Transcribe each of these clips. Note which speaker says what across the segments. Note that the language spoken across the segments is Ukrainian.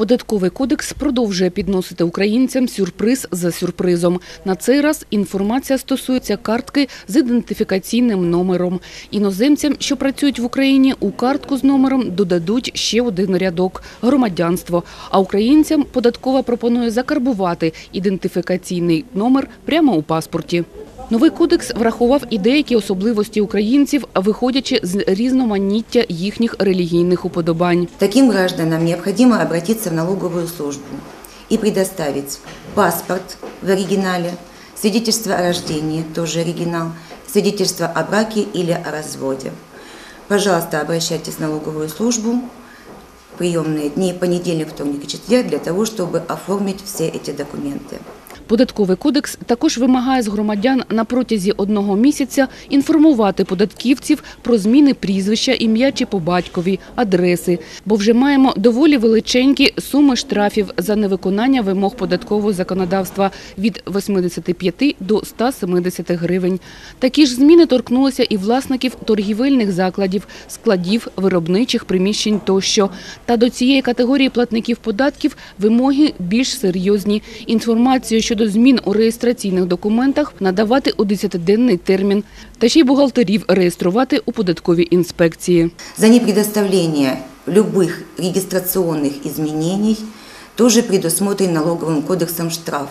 Speaker 1: Податковий кодекс продовжує підносити українцям сюрприз за сюрпризом. На цей раз інформація стосується картки з ідентифікаційним номером. Іноземцям, що працюють в Україні, у картку з номером додадуть ще один рядок – громадянство. А українцям податкова пропонує закарбувати ідентифікаційний номер прямо у паспорті. Новий кодекс врахував і деякі особливості українців, виходячи з різноманіття їхніх релігійних уподобань.
Speaker 2: Таким гражданам необходимо обратиться в налоговую службу и предоставить паспорт в оригинале, свидетельство о рождении, тоже оригинал, свидетельство о браке или о разводе. Пожалуйста, обращайтесь в налоговую службу в приемные дни понедельник, вторник и четверг для того, чтобы оформить все эти документы.
Speaker 1: Податковий кодекс також вимагає з громадян на протязі одного місяця інформувати податківців про зміни прізвища, ім'я чи по батькові, адреси, бо вже маємо доволі величенькі суми штрафів за невиконання вимог податкового законодавства від 85 до 170 гривень. Такі ж зміни торкнулися і власників торгівельних закладів, складів, виробничих приміщень тощо. Та до цієї категорії платників податків вимоги більш серйозні. Інформацію щодо змін у реєстраційних документах надавати у 10-денний термін. Та ще й бухгалтерів реєструвати у податковій інспекції.
Speaker 2: За непредоставление любых регистрационных изменений тоже предусмотрен налоговым кодексом штраф.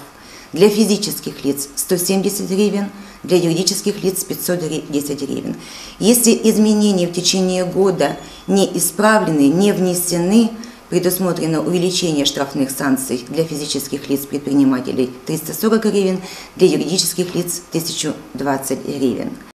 Speaker 2: Для физических лиц 170 гривен, для юридических лиц 510 гривен. Если изменения в течение года не исправлены, не внесены, предусмотрено увеличение штрафных санкций для физических лиц предпринимателей 340 гривен, для юридических лиц 1020 гривен.